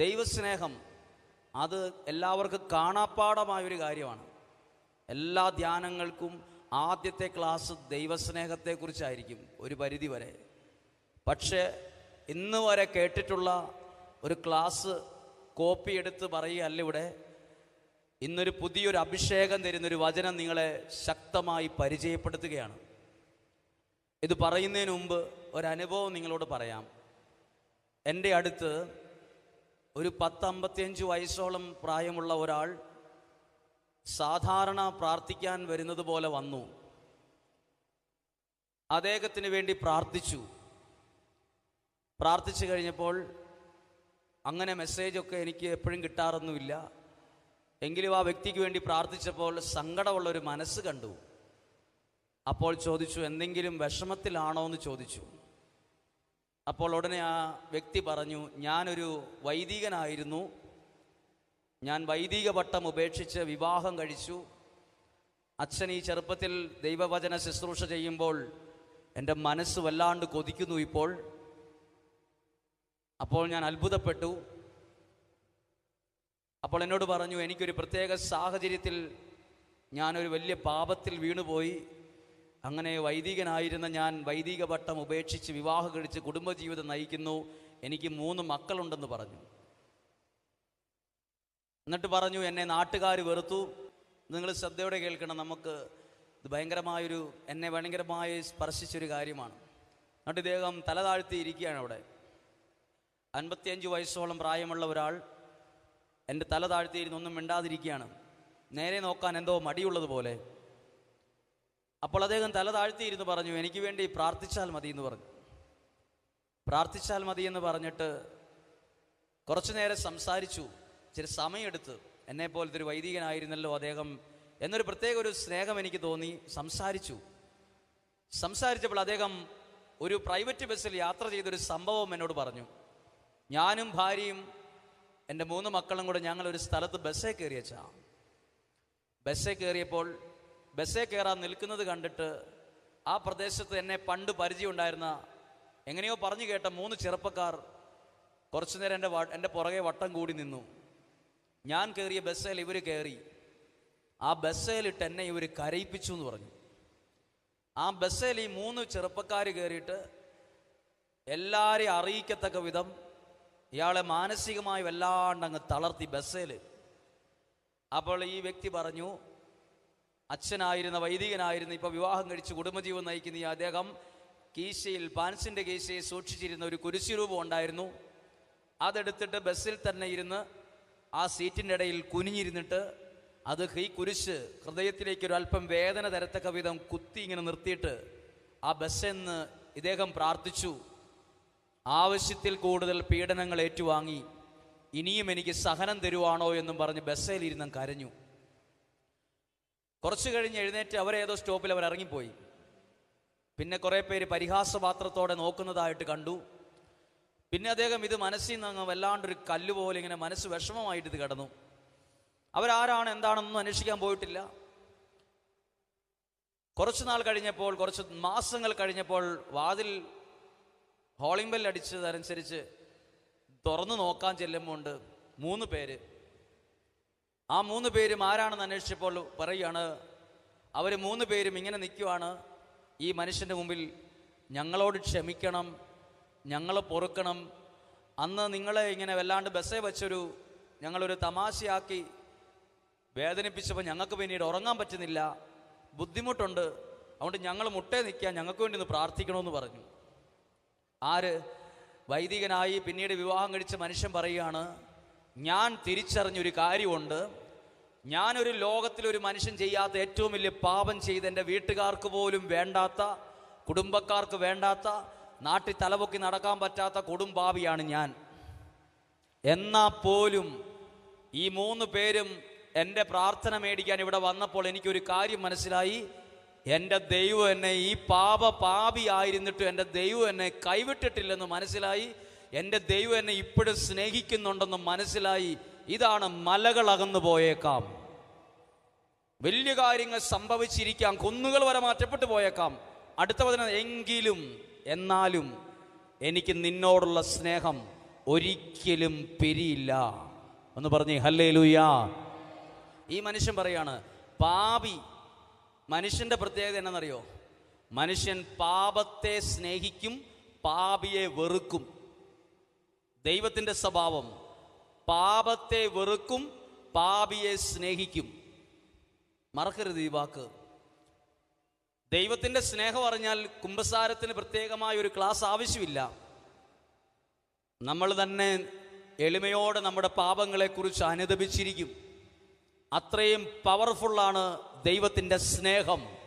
ദൈവസ്നേഹം അത് എല്ലാവർക്കും കാണാപ്പാടമായൊരു കാര്യമാണ്. എല്ലാ ധ്യാനങ്ങൾക്കും ആദ്യത്തെ ക്ലാസ് ദൈവസ്നേഹത്തെക്കുറിച്ചായിരിക്കും ഒരു പരിധി വരെ പക്ഷേ ഇന്ന് വരെ കേട്ടിട്ടുള്ള ഒരു ക്ലാസ് കോപ്പി എടുത്ത് പറയുകയല്ല ഇവിടെ. ഇന്നൊരു പുതിയൊരു അഭിഷേകം തരുന്നൊരു വചനം നിങ്ങളെ ശക്തമായി പരിചയപ്പെടുത്തുകയാണ്. ഇത് പറയുന്നതിന് മുമ്പ് ഒരനുഭവം നിങ്ങളോട് പറയാം. എന്റെ അടുത്ത് ഒരു പത്തമ്പത്തിയഞ്ച് വയസ്സോളം പ്രായമുള്ള ഒരാൾ സാധാരണ പ്രാർത്ഥിക്കാൻ വരുന്നത് പോലെ വന്നു. അദ്ദേഹത്തിന് വേണ്ടി പ്രാർത്ഥിച്ചു. പ്രാർത്ഥിച്ചു കഴിഞ്ഞപ്പോൾ അങ്ങനെ മെസ്സേജൊക്കെ എനിക്ക് എപ്പോഴും കിട്ടാറൊന്നുമില്ല. എങ്കിലും ആ വ്യക്തിക്ക് വേണ്ടി പ്രാർത്ഥിച്ചപ്പോൾ സങ്കടമുള്ള ഒരു മനസ്സ് കണ്ടു. അപ്പോൾ ചോദിച്ചു എന്തെങ്കിലും വിഷമത്തിലാണോ? എന്ന് ചോദിച്ചു. അപ്പോൾ ഉടനെ ആ വ്യക്തി പറഞ്ഞു ഞാനൊരു വൈദികനായിരുന്നു. ഞാൻ വൈദിക പട്ടം ഉപേക്ഷിച്ച് വിവാഹം കഴിച്ചു. അച്ഛൻ ഈ ചെറുപ്പത്തിൽ ദൈവവചന ശുശ്രൂഷ ചെയ്യുമ്പോൾ എന്റെ മനസ്സ് വല്ലാണ്ട് കൊതിക്കുന്നു ഇപ്പോൾ. അപ്പോൾ ഞാൻ അത്ഭുതപ്പെട്ടു. അപ്പോൾ എന്നോട് പറഞ്ഞു എനിക്കൊരു പ്രത്യേക സാഹചര്യത്തിൽ ഞാനൊരു വലിയ പാപത്തിൽ വീണുപോയി. അങ്ങനെ വൈദികനായിരുന്ന ഞാൻ വൈദിക പട്ടം ഉപേക്ഷിച്ച് വിവാഹം കഴിച്ച് കുടുംബജീവിതം നയിക്കുന്നു. എനിക്ക് മൂന്ന് മക്കളുണ്ടെന്ന് പറഞ്ഞു. എന്നിട്ട് പറഞ്ഞു എന്നെ നാട്ടുകാർ വെറുത്തു. നിങ്ങൾ ശ്രദ്ധയോടെ കേൾക്കണം. നമുക്ക് ഇത് ഭയങ്കരമായൊരു എന്നെ ഭയങ്കരമായി സ്പർശിച്ചൊരു കാര്യമാണ്. എന്നിട്ട് ഇദ്ദേഹം തല താഴ്ത്തി ഇരിക്കുകയാണ് അവിടെ. അൻപത്തിയഞ്ച് വയസ്സോളം പ്രായമുള്ള ഒരാൾ എന്റെ തല താഴ്ത്തിയിരുന്ന് ഒന്നും മിണ്ടാതിരിക്കുകയാണ്. നേരെ നോക്കാൻ എന്തോ മടിയുള്ളതുപോലെ അപ്പോൾ അദ്ദേഹം തല താഴ്ത്തിയിരുന്നു പറഞ്ഞു എനിക്ക് വേണ്ടി പ്രാർത്ഥിച്ചാൽ മതി എന്ന് പറഞ്ഞു. പ്രാർത്ഥിച്ചാൽ മതി എന്ന് പറഞ്ഞിട്ട് കുറച്ചു നേരം സംസാരിച്ചു. ചില സമയമെടുത്ത്. എന്നെ പോലത്തെ ഒരു വൈദികനായിരുന്നല്ലോ അദ്ദേഹം എന്നൊരു പ്രത്യേക ഒരു സ്നേഹം എനിക്ക് തോന്നി സംസാരിച്ചു. സംസാരിച്ചപ്പോൾ അദ്ദേഹം ഒരു പ്രൈവറ്റ് ബസ്സിൽ യാത്ര ചെയ്തൊരു സംഭവം എന്നോട് പറഞ്ഞു. ഞാനും ഭാര്യയും എന്റെ മൂന്ന് മക്കളും കൂടെ ഞങ്ങളൊരു സ്ഥലത്ത് ബസ്സേ കയറിയച്ചാ. ബസ്സേ കയറിയപ്പോൾ ബസ്സേ കയറാൻ നിൽക്കുന്നത് കണ്ടിട്ട് ആ പ്രദേശത്ത് എന്നെ പണ്ട് പരിചയമുണ്ടായിരുന്ന എങ്ങനെയോ പറഞ്ഞു കേട്ട മൂന്ന് ചെറുപ്പക്കാർ കുറച്ചു നേരം എന്റെ എന്റെ പുറകെ വട്ടം കൂടി നിന്നു. ഞാൻ കയറിയ ബസ്സേൽ ഇവർ കയറി ആ ബസ്സേലിട്ട് എന്നെ ഇവർ കരയിപ്പിച്ചു എന്ന് പറഞ്ഞു. ആ ബസ്സേൽ ഈ മൂന്ന് ചെറുപ്പക്കാർ കയറിയിട്ട് എല്ലാവരെയും അറിയിക്കത്തക്ക വിധം ഇയാളെ മാനസികമായി വല്ലാണ്ട് അങ്ങ് തളർത്തി ബസ്സേൽ. അപ്പോൾ ഈ വ്യക്തി പറഞ്ഞു അച്ഛനായിരുന്ന വൈദികനായിരുന്നു ഇപ്പോൾ വിവാഹം കഴിച്ച് കുടുംബജീവൻ നയിക്കുന്ന ഈ അദ്ദേഹം കീശയിൽ പാൻസിന്റെ കീശയിൽ സൂക്ഷിച്ചിരുന്ന ഒരു കുരിശുരൂപം ഉണ്ടായിരുന്നു. അതെടുത്തിട്ട് ബസ്സിൽ തന്നെ ഇരുന്ന് ആ സീറ്റിന്റെ ഇടയിൽ കുനിഞ്ഞിരുന്നിട്ട് അത് ഈ കുരിശ് ഹൃദയത്തിലേക്ക് ഒരു അല്പം വേദന തരത്തക്ക വിധം കുത്തി ഇങ്ങനെ നിർത്തിയിട്ട് ആ ബസ്സെന്ന് ഇദ്ദേഹം പ്രാർത്ഥിച്ചു. ആവശ്യത്തിൽ കൂടുതൽ പീഡനങ്ങൾ ഏറ്റുവാങ്ങി. ഇനിയും എനിക്ക് സഹനം തരുവാണോ? എന്നും പറഞ്ഞ് ബസ്സേലിരുന്നും കരഞ്ഞു. കുറച്ചു കഴിഞ്ഞ് എഴുന്നേറ്റ് അവരേതോ സ്റ്റോപ്പിൽ അവർ ഇറങ്ങിപ്പോയി. പിന്നെ കുറേ പേര് പരിഹാസപാത്രത്തോടെ നോക്കുന്നതായിട്ട് കണ്ടു. പിന്നെ അദ്ദേഹം ഇത് മനസ്സിൽ നിന്ന് അങ്ങ് വല്ലാണ്ടൊരു കല്ല് പോലെ ഇങ്ങനെ മനസ്സ് വിഷമമായിട്ട് ഇത് കിടന്നു. അവരാരാണ് എന്താണെന്നൊന്നും അന്വേഷിക്കാൻ പോയിട്ടില്ല. കുറച്ച് നാൾ കഴിഞ്ഞപ്പോൾ കുറച്ച് മാസങ്ങൾ കഴിഞ്ഞപ്പോൾ വാതിൽ ഹോളിംഗ് ബെല്ലടിച്ചതനുസരിച്ച് തുറന്നു നോക്കാൻ ചെല്ലുമ്പോൾ മൂന്ന് പേര് ആ മൂന്ന് പേരും ആരാണെന്ന് അന്വേഷിച്ചപ്പോൾ പറയുകയാണ് അവർ മൂന്ന് പേരും ഇങ്ങനെ നിൽക്കുവാണ്. ഈ മനുഷ്യന്റെ മുമ്പിൽ ഞങ്ങളോട് ക്ഷമിക്കണം ഞങ്ങൾ പൊറുക്കണം. അന്ന് നിങ്ങളെ ഇങ്ങനെ വല്ലാണ്ട് ബസ്സേ വെച്ചൊരു ഞങ്ങളൊരു തമാശയാക്കി വേദനിപ്പിച്ചപ്പോൾ ഞങ്ങൾക്ക് പിന്നീട് ഉറങ്ങാൻ പറ്റുന്നില്ല. ബുദ്ധിമുട്ടുണ്ട്. അതുകൊണ്ട് ഞങ്ങൾ മുട്ടേ നിൽക്കാൻ ഞങ്ങൾക്ക് വേണ്ടി ഒന്ന് പ്രാർത്ഥിക്കണമെന്ന് പറഞ്ഞു. ആര്? വൈദികനായി പിന്നീട് വിവാഹം കഴിച്ച മനുഷ്യൻ പറയുകയാണ് ഞാൻ തിരിച്ചറിഞ്ഞൊരു കാര്യമുണ്ട്. ഞാനൊരു ലോകത്തിലൊരു മനുഷ്യൻ ചെയ്യാത്ത ഏറ്റവും വലിയ പാപം ചെയ്ത് എന്റെ വീട്ടുകാർക്ക് പോലും വേണ്ടാത്ത കുടുംബക്കാർക്ക് വേണ്ടാത്ത നാട്ടിൽ തലപൊക്കി നടക്കാൻ പറ്റാത്ത കൊടുംപാവിയാണ് ഞാൻ. എന്നാ പോലും ഈ മൂന്ന് പേരും എന്റെ പ്രാർത്ഥന മേടിക്കാൻ ഇവിടെ വന്നപ്പോൾ എനിക്കൊരു കാര്യം മനസ്സിലായി. എന്റെ ദൈവം എന്നെ ഈ പാപ പാപി ആയിരുന്നിട്ടും എന്റെ ദൈവം എന്നെ കൈവിട്ടിട്ടില്ലെന്ന് മനസ്സിലായി. എന്റെ ദൈവം എന്നെ ഇപ്പോഴും സ്നേഹിക്കുന്നുണ്ടെന്ന് മനസ്സിലായി. ഇതാണ് മലകൾ അകന്നു പോയേക്കാം. വലിയ കാര്യങ്ങൾ സംഭവിച്ചിരിക്കാം. കുന്നുകൾ വരെ മാറ്റപ്പെട്ടു പോയേക്കാം. അടുത്ത വചനം എങ്കിലും എന്നാലും എനിക്ക് നിന്നോടുള്ള സ്നേഹം ഒരിക്കലും പിരിയില്ല. എന്ന് പറഞ്ഞു ഹല്ലേ ലൂയാ ഈ മനുഷ്യൻ പറയാണ് പാപി മനുഷ്യന്റെ പ്രത്യേകത എന്നറിയോ മനുഷ്യൻ പാപത്തെ സ്നേഹിക്കും പാപിയെ വെറുക്കും. ദൈവത്തിന്റെ സ്വഭാവം പാപത്തെ വെറുക്കും പാപിയെ സ്നേഹിക്കും. മറക്കരുത് ഈ വാക്ക്. ദൈവത്തിന്റെ സ്നേഹം അറിഞ്ഞാൽ കുംഭസാരത്തിന് പ്രത്യേകമായ ഒരു ക്ലാസ് ആവശ്യമില്ല. നമ്മൾ തന്നെ എളിമയോടെ നമ്മുടെ പാപങ്ങളെക്കുറിച്ച് അനുദപിച്ചിരിക്കും. അത്രയും പവർഫുള്ളാണ് ദൈവത്തിന്റെ സ്നേഹം.